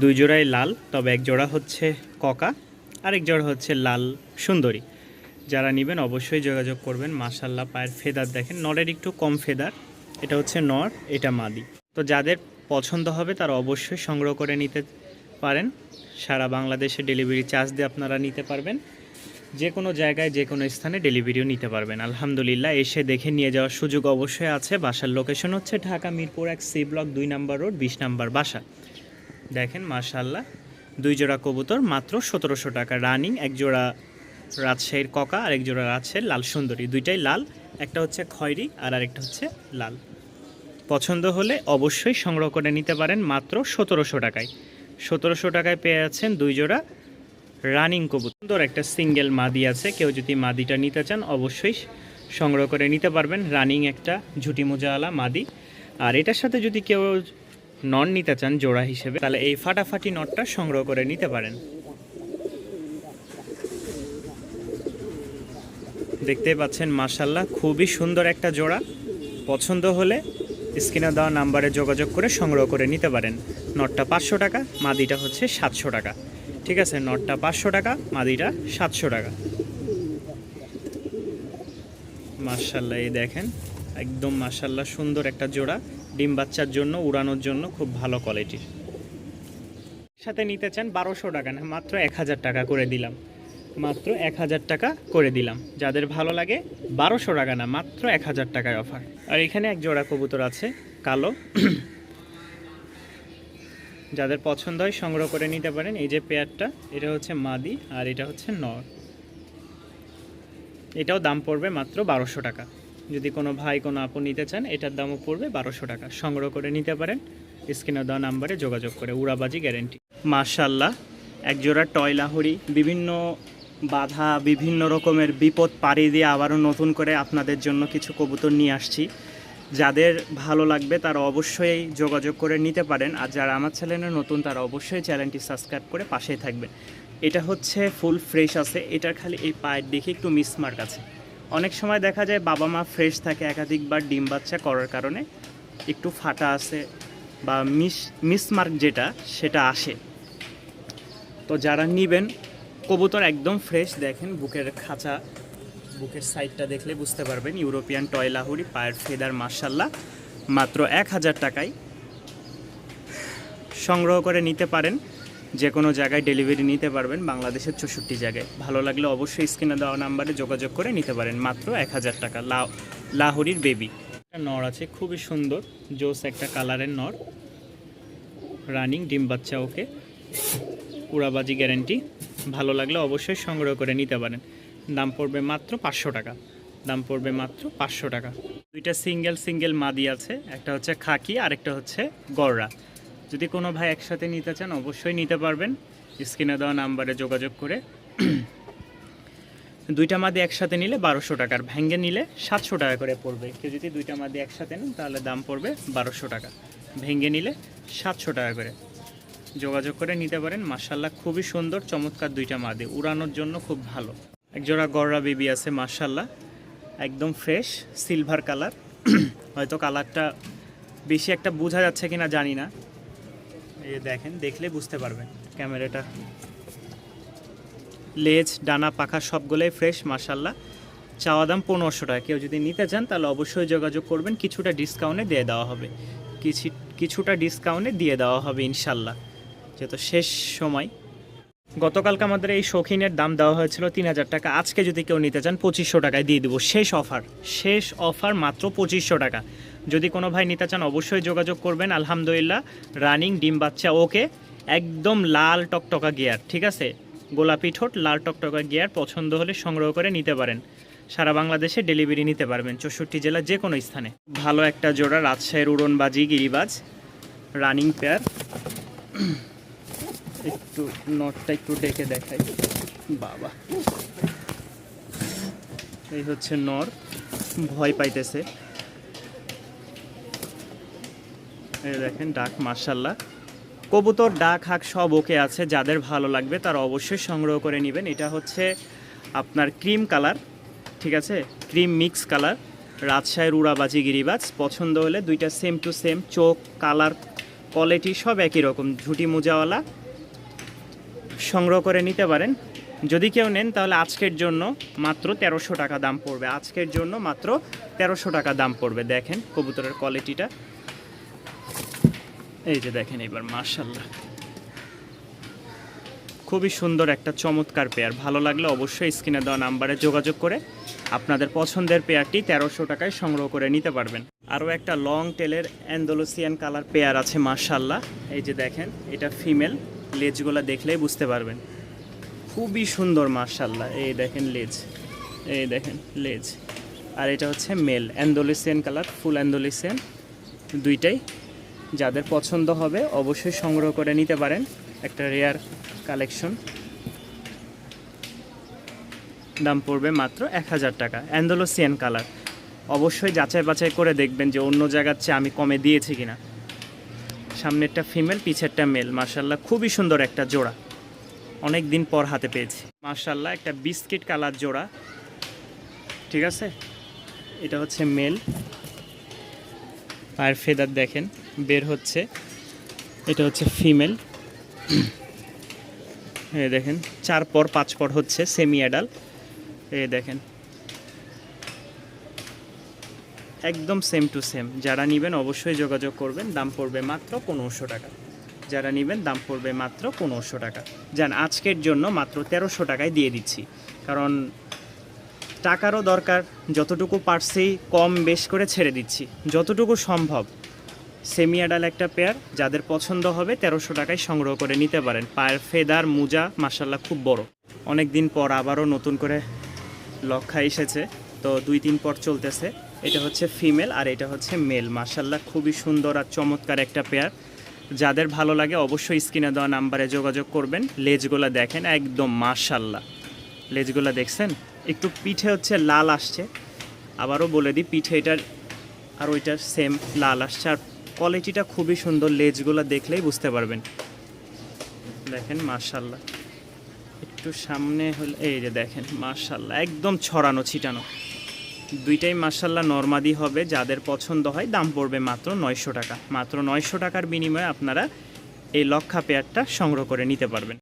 দুই জোড়াই লাল, তবে এক জোড়া হচ্ছে ককা, আরেক জোড়া হচ্ছে লাল সুন্দরী। যারা নেবেন অবশ্যই যোগাযোগ করবেন। মাশাল্লাহ পায়ের ফেদার দেখেন, নরের একটু কম ফেদার। এটা হচ্ছে নর, এটা মাদি। তো যাদের পছন্দ হবে, তারা অবশ্যই সংগ্রহ করে নিতে পারেন। সারা বাংলাদেশে ডেলিভারি চার্জ দিয়ে আপনারা নিতে পারবেন। যে কোনো জায়গায়, যে কোনো স্থানে ডেলিভারিও নিতে পারবেন। আলহামদুলিল্লাহ, এসে দেখে নিয়ে যাওয়ার সুযোগ অবশ্যই আছে। বাসার লোকেশন হচ্ছে ঢাকা মিরপুর এক সি ব্লক দুই নাম্বার রোড বিশ নাম্বার বাসা। দেখেন মাশাল্লাহ দুই জোড়া কবুতর, মাত্র সতেরোশো টাকা। রানিং, এক জোড়া রাজশাহীর ককা আর এক জোড়া রাজশাহীর লাল সুন্দরী। দুইটাই লাল, একটা হচ্ছে খয়েরি আর আরেকটা হচ্ছে লাল। পছন্দ হলে অবশ্যই সংগ্রহ করে নিতে পারেন, মাত্র সতেরোশো টাকায়। সতেরোশো টাকায় পেয়ে যাচ্ছেন দুই জোড়া রানিং কবুতর। সুন্দর একটা সিঙ্গেল মাদি আছে। কেউ যদি মাদিটা নিতে চান, অবশ্যই সংগ্রহ করে নিতে পারবেন। রানিং একটা ঝুটি মোজাওয়ালা মাদি। আর এটার সাথে যদি কেউ নন নিতে চান, জোড়া হিসেবে, তাহলে এই ফাটাফাটি নটটা সংগ্রহ করে নিতে পারেন। দেখতে পাচ্ছেন মাশাল্লাহ খুবই সুন্দর একটা জোড়া। পছন্দ হলে স্ক্রিনে দেওয়া নাম্বারে যোগাযোগ করে সংগ্রহ করে নিতে পারেন। নটটা পাঁচশো টাকা, মাদিটা হচ্ছে সাতশো টাকা। ঠিক আছে, নটটা পাঁচশো টাকা, মাদিটা সাতশো টাকা। মার্শাল্লাহ এই দেখেন, একদম মার্শাল্লাহ সুন্দর একটা জোড়া, ডিম বাচ্চার জন্য, উড়ানোর জন্য খুব ভালো কোয়ালিটির। সাথে নিতে চান বারোশো টাকা না, মাত্র এক হাজার টাকা করে দিলাম। মাত্র এক হাজার টাকা করে দিলাম। যাদের ভালো লাগে, বারোশো টাকা না, মাত্র এক হাজার টাকায় অফার। আর এখানে এক জোড়া কবুতর আছে, কালো। যাদের পছন্দ হয় সংগ্রহ করে নিতে পারেন। এই যে পেয়ারটা, এটা হচ্ছে মাদি আর এটা হচ্ছে নর। এটাও দাম পড়বে মাত্র বারোশো টাকা। যদি কোনো ভাই, কোনো আপু নিতে চান, এটার দামও পড়বে বারোশো টাকা। সংগ্রহ করে নিতে পারেন। স্ক্রিনে দেওয়া নাম্বারে যোগাযোগ করে, উড়াবাজি গ্যারেন্টি। মার্শাল্লাহ একজোড়া টয় লাহরি বিভিন্ন বাধা, বিভিন্ন রকমের বিপদ পাড়ি দিয়ে আবারও নতুন করে আপনাদের জন্য কিছু কবুতর নিয়ে আসছি। যাদের ভালো লাগবে তারা অবশ্যই যোগাযোগ করে নিতে পারেন। আর যারা আমার চ্যানেলে নতুন, তারা অবশ্যই চ্যানেলটি সাবস্ক্রাইব করে পাশেই থাকবেন। এটা হচ্ছে ফুল ফ্রেশ আছে। এটার খালি এই পায়ের দিকে একটু মিসমার্ক আছে। অনেক সময় দেখা যায় বাবা মা ফ্রেশ থাকে, একাধিকবার ডিম বাচ্চা করার কারণে একটু ফাটা আছে বা মিস, মিসমার্ক যেটা, সেটা আসে। তো যারা নিবেন, কবুতর একদম ফ্রেশ, দেখেন বুকের খাঁচা বুকের সাইডটা দেখলে বুঝতে পারবেন, ইউরোপিয়ান টয় লাহুরি পায়ের ফেদার মার্শাল্লাহ মাত্র এক হাজার টাকায় সংগ্রহ করে নিতে পারেন। যে কোনো জায়গায় ডেলিভারি নিতে পারবেন, বাংলাদেশের চৌষট্টি জায়গায়। ভালো লাগলে অবশ্যই স্ক্রিনে দেওয়া নাম্বারে যোগাযোগ করে নিতে পারেন। মাত্র এক হাজার টাকা লাহুরির বেবি। একটা নর আছে, খুবই সুন্দর, জোস একটা কালারের নর। রানিং ডিম বাচ্চা ওকে। উড়াবাজি গ্যারেন্টি। ভালো লাগলে অবশ্যই সংগ্রহ করে নিতে পারেন। দাম পড়বে মাত্র পাঁচশো টাকা। দাম পড়বে মাত্র পাঁচশো টাকা। দুইটা সিঙ্গেল সিঙ্গেল মাদি আছে, একটা হচ্ছে খাকি আর একটা হচ্ছে গররা। যদি কোনো ভাই একসাথে নিতে চান, অবশ্যই নিতে পারবেন। স্ক্রিনে দেওয়া নাম্বারে যোগাযোগ করে দুইটা মাদি একসাথে নিলে বারোশো টাকার। ভেঙ্গে নিলে সাতশো টাকা করে পড়বে। কেউ যদি দুইটা মাদি একসাথে নেন, তাহলে দাম পড়বে বারোশো টাকা। ভেঙ্গে নিলে সাতশো টাকা করে। যোগাযোগ করে নিতে পারেন। মার্শাল্লাহ খুবই সুন্দর, চমৎকার দুইটা মাদি। উড়ানোর জন্য খুব ভালো। একজোড়া গররা বেবি আছে মার্শাল্লাহ একদম ফ্রেশ, সিলভার কালার। হয়তো কালারটা বেশি একটা বোঝা যাচ্ছে কিনা জানি না। এই দেখেন, দেখলে বুঝতে পারবেন ক্যামেরাটা। লেজ, ডানা, পাখা সবগুলোই ফ্রেশ মার্শাল্লাহ চাওয়া দাম পনেরোশো টাকা। কেউ যদি নিতে চান, তাহলে অবশ্যই যোগাযোগ করবেন। কিছুটা ডিসকাউন্টে দিয়ে দেওয়া হবে। কিছু, কিছুটা ডিসকাউন্টে দিয়ে দেওয়া হবে ইনশাল্লাহ যেহেতু শেষ সময়। গতকালকে আমাদের এই শৌখিনের দাম দেওয়া হয়েছিল তিন হাজার টাকা। আজকে যদি কেউ নিতে চান, পঁচিশশো টাকায় দিয়ে দেবো। শেষ অফার শেষ অফার মাত্র পঁচিশশো টাকা। যদি কোনো ভাই নিতে চান, অবশ্যই যোগাযোগ করবেন। আলহামদুলিল্লাহ, রানিং ডিম বাচ্চা, ওকে। একদম লাল টকটকা গিয়ার, ঠিক আছে? গোলাপি ঠোঁট, লাল টকটকা গিয়ার পছন্দ হলে সংগ্রহ করে নিতে পারেন। সারা বাংলাদেশে ডেলিভারি নিতে পারবেন চৌষট্টি জেলার যে কোনো স্থানে। ভালো একটা জোড়া রাজশাহীর উড়নবাজি গিরিবাজ, রানিং পেয়ার। একটু নটটা একটু ডেকে দেখাই। বাবা। এই হচ্ছে নর। ভয় পাইতেছে। দেখেন ডাক মার্শাল্লাহ কবুতর, ডাক, হাক সব ওকে আছে, যাদের ভালো লাগবে তারা অবশ্যই সংগ্রহ করে নেবেন। এটা হচ্ছে আপনার ক্রিম কালার, ঠিক আছে? ক্রিম মিক্স কালার, রাজশাহীর উড়াবাজি গিরিবাজ। পছন্দ হলে দুইটা সেম টু সেম, চোখ, কালার, কোয়ালিটি সব একই রকম। ঝুটি মোজাওয়ালা সংগ্রহ করে নিতে পারেন। যদি কেউ নেন, তাহলে আজকের জন্য মাত্র তেরোশো টাকা দাম পড়বে। আজকের জন্য মাত্র তেরোশো টাকা দাম পড়বে। দেখেন কবুতরের কোয়ালিটিটা এই যে দেখেন এবার মার্শাল্লাহ খুবই সুন্দর একটা চমৎকার পেয়ার ভালো লাগলে অবশ্যই স্ক্রিনে দেওয়া নাম্বারে যোগাযোগ করে আপনাদের পছন্দের পেয়ারটি তেরোশো টাকায় সংগ্রহ করে নিতে পারবেন। আরও একটা লং টেলের অ্যান্ডোলোসিয়ান কালার পেয়ার আছে মার্শাল্লাহ এই যে দেখেন, এটা ফিমেল লেজগুলো দেখলেই বুঝতে পারবেন। খুবই সুন্দর মার্শাল্লাহ এই দেখেন লেজ। এই দেখেন লেজ। আর এটা হচ্ছে মেল, অ্যান্ডোলিসিয়ান কালার, ফুল অ্যান্ডোলিসিয়ান। দুইটাই যাদের পছন্দ হবে অবশ্যই সংগ্রহ করে নিতে পারেন। একটা রেয়ার কালেকশন। দাম পড়বে মাত্র এক হাজার টাকা। Andalusian colour. অবশ্যই যাচাই বাছাই করে দেখবেন যে অন্য জায়গার চেয়ে আমি কমে দিয়েছি কিনা। সামনেরটা ফিমেল, পিছেরটা মেল। মার্শাল্লাহ খুবই সুন্দর একটা জোড়া। অনেক দিন পর হাতে পেয়েছি। মার্শাল্লাহ একটা বিস্কিট কালার জোড়া। ঠিক আছে? এটা হচ্ছে মেল। আর ফেদার দেখেন, বের হচ্ছে। এটা হচ্ছে ফিমেল। এ দেখেন, চার পর পাঁচ পর হচ্ছে সেমি অ্যাডাল এ দেখেন একদম সেম টু সেম যারা নেবেন অবশ্যই যোগাযোগ করবেন, দাম পড়বে মাত্র পনেরোশো টাকা। যারা নেবেন, দাম পড়বে মাত্র পনেরোশো টাকা। যান, আজকের জন্য মাত্র তেরোশো টাকায় দিয়ে দিচ্ছি। কারণ টাকারও দরকার, যতটুকু পারছি কম বেশ করে ছেড়ে দিচ্ছি। যতটুকু সম্ভব। সেমি অ্যাডাল একটা পেয়ার যাদের পছন্দ হবে তেরোশো টাকায় সংগ্রহ করে নিতে পারেন। পায়ের ফেদার, মোজা মাসাল্লাহ খুব বড়। অনেক দিন পর আবারও নতুন করে লক্ষা এসেছে। তো দুই তিন পর চলতেছে। এটা হচ্ছে ফিমেল আর এটা হচ্ছে মেল। মাসাল্লাহ খুবই সুন্দর আর চমৎকার একটা পেয়ার। যাদের ভালো লাগে অবশ্যই স্ক্রিনে দেওয়া নাম্বারে যোগাযোগ করবেন। লেজগুলো দেখেন, একদম মাশাল্লাহ লেজগুলো দেখছেন? একটু পিঠে হচ্ছে লাল আসছে। আবারও বলে দিই, পিঠে এটার আর ওইটার সেম লাল আসছে। আর কোয়ালিটিটা খুবই সুন্দর, লেজগুলো দেখলেই বুঝতে পারবেন। দেখেন মার্শাল্লাহ একটু সামনে হলে এই যে দেখেন মার্শাল্লাহ একদম ছড়ানো, ছিটানো। দুইটাই মার্শাল্লাহ নর্মাদি হবে, যাদের পছন্দ হয় দাম পড়বে মাত্র নয়শো টাকা। মাত্র নয়শো টাকার বিনিময়ে আপনারা এই লক্ষা পেয়ারটা সংগ্রহ করে নিতে পারবেন।